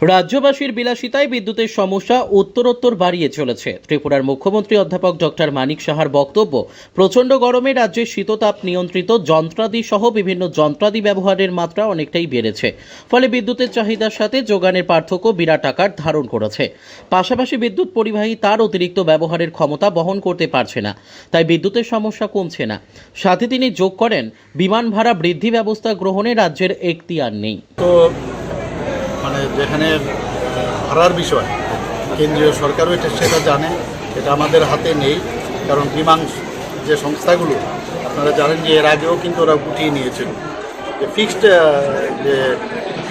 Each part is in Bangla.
রাজ্যবাসীর বিলাসিতায় বিদ্যুতের সমস্যা উত্তরোত্তর বাড়িয়ে চলেছে। ত্রিপুরার মুখ্যমন্ত্রী অধ্যাপক ডক্টর মানিক সাহার বক্তব্য, প্রচণ্ড গরমে রাজ্যের শীততাপ নিয়ন্ত্রিত যন্ত্রাদি সহ বিভিন্ন যন্ত্রাদি ব্যবহারের মাত্রা অনেকটাই বেড়েছে। ফলে বিদ্যুতের চাহিদার সাথে যোগানের পার্থক্য বিরাট আকার ধারণ করেছে। পাশাপাশি বিদ্যুৎ পরিবাহী তার অতিরিক্ত ব্যবহারের ক্ষমতা বহন করতে পারছে না, তাই বিদ্যুতের সমস্যা কমছে না। সাথে তিনি যোগ করেন, বিমান ভাড়া বৃদ্ধি ব্যবস্থা গ্রহণে রাজ্যের এখতিয়ার নেই। তো যেখানে ভাড়ার বিষয়, কেন্দ্রীয় সরকারও এটা সেটা জানে, এটা আমাদের হাতে নেই, কারণ বিমান যে সংস্থাগুলো, আপনারা জানেন যে এর আগেও কিন্তু ওরা গুটিয়ে নিয়েছিল। যে ফিক্সড যে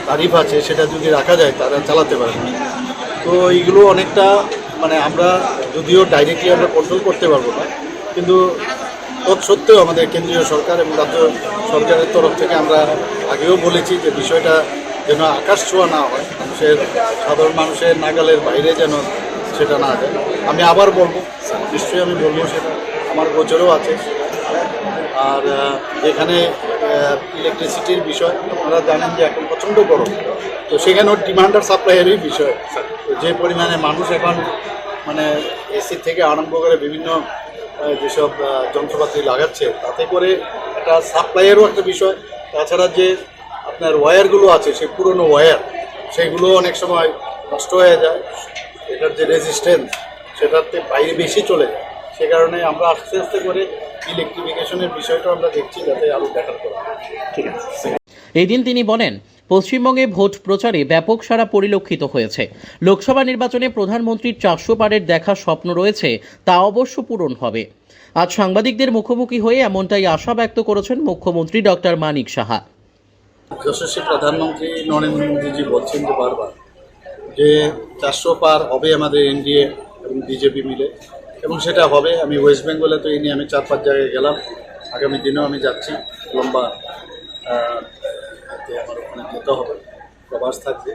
তারিফ আছে, সেটা যদি রাখা যায়, তারা চালাতে পারে তো এইগুলো অনেকটা মানে আমরা যদিও ডাইরেক্টলি আমরা কন্ট্রোল করতে পারব না, কিন্তু তৎসত্ত্বেও আমাদের কেন্দ্রীয় সরকার এবং রাজ্য সরকারের তরফ থেকে আমরা আগেও বলেছি যে বিষয়টা যেন আকাশ ছোঁয়া না হয়, মানুষের, সাধারণ মানুষের নাগালের বাইরে যেন সেটা না যায়। আমি আবার বলব, নিশ্চয়ই আমি বলব সেটা, আমার গোচরেও আছে। আর এখানে ইলেকট্রিসিটির বিষয়, আপনারা জানেন যে এখন প্রচণ্ড গরম। তো সেখানেও ডিমান্ড আর সাপ্লাইয়েরই বিষয়। যে পরিমাণে মানুষ এখন মানে এসি থেকে আরম্ভ করে বিভিন্ন যেসব যন্ত্রপাতি লাগাচ্ছে, তাতে করে একটা সাপ্লাইয়েরও একটা বিষয়। তাছাড়া যে আপনার ওয়্যারগুলো আছে, সেই পুরনো ওয়্যার, সেগুলো অনেক সময় নষ্ট হয়ে যায়। এটার যে রেজিস্ট্যান্স সেটাতে বাইরে বেশি চলে যায়। সে কারণে আমরা আস্তে আস্তে করে ইলেকট্রিফিকেশনের বিষয়টা আমরা দেখছি যাতে আরও বেটার করা। হয়। এই দিন তিনি বলেন, পশ্চিমবঙ্গে ভোট প্রচারে ব্যাপক সারা পরিলক্ষিত হয়েছে। লোকসভা নির্বাচনে প্রধানমন্ত্রীর চারশো পারের দেখা স্বপ্ন রয়েছে, তা অবশ্য পূরণ হবে। আজ সাংবাদিকদের মুখোমুখি হয়ে এমনটাই আশা ব্যক্ত করেছেন মুখ্যমন্ত্রী ডক্টর মানিক সাহা। যশস্বী প্রধানমন্ত্রী নরেন্দ্র মোদীজি বলছেন যে বারবার যে চারশো পার হবে আমাদের এনডিএ এবং বিজেপি মিলে। এবং সেটা হবে, আমি ওয়েস্ট বেঙ্গলে তো এই নিয়ে আমি চার পাঁচ জায়গায় গেলাম। আগামী দিনেও আমি যাচ্ছি। লম্বা আমার ওখানে যেতে হবে, প্রবাস থাকবে।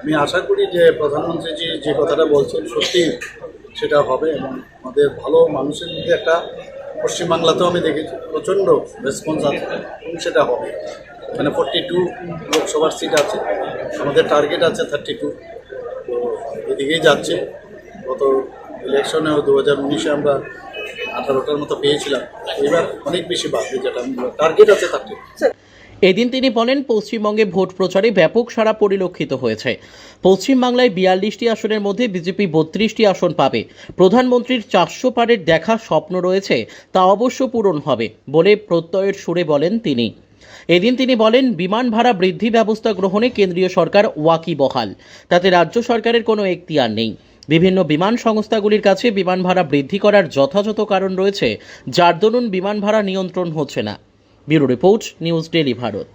আমি আশা করি যে প্রধানমন্ত্রীজি যে কথাটা বলছেন সত্যি সেটা হবে এবং আমাদের ভালো মানুষের মধ্যে একটা পশ্চিমবাংলাতেও আমি দেখেছি প্রচণ্ড রেসপন্স আছে এবং সেটা হবে। মানে ফোরটি টু লোকসভার সিট আছে। আমাদের টার্গেট আছে থার্টি টু তো এদিকেই যাচ্ছে। গত ইলেকশনেও দু হাজার উনিশে আমরা আঠারোটার মতো পেয়েছিলাম। এবার অনেক বেশি বাড়বে যেটা টার্গেট আছে থার্টি এদিন তিনি বলেন, পশ্চিমবঙ্গে ভোট প্রচারে ব্যাপক সারা পরিলক্ষিত হয়েছে। পশ্চিমবাংলায় বিয়াল্লিশটি আসনের মধ্যে বিজেপি বত্রিশটি আসন পাবে। প্রধানমন্ত্রীর চারশো পারের দেখা স্বপ্ন রয়েছে, তা অবশ্য পূরণ হবে বলে প্রত্যয়ের সুরে বলেন তিনি। এদিন তিনি বলেন, বিমান ভাড়া বৃদ্ধি ব্যবস্থা গ্রহণে কেন্দ্রীয় সরকার ওয়াকি বহাল। তাতে রাজ্য সরকারের কোনো এখতিয়ার নেই। বিভিন্ন বিমান সংস্থাগুলির কাছে বিমান ভাড়া বৃদ্ধি করার যথাযথ কারণ রয়েছে, যার দরুন বিমান ভাড়া নিয়ন্ত্রণ হচ্ছে না। Bureau report, news daily Bharat.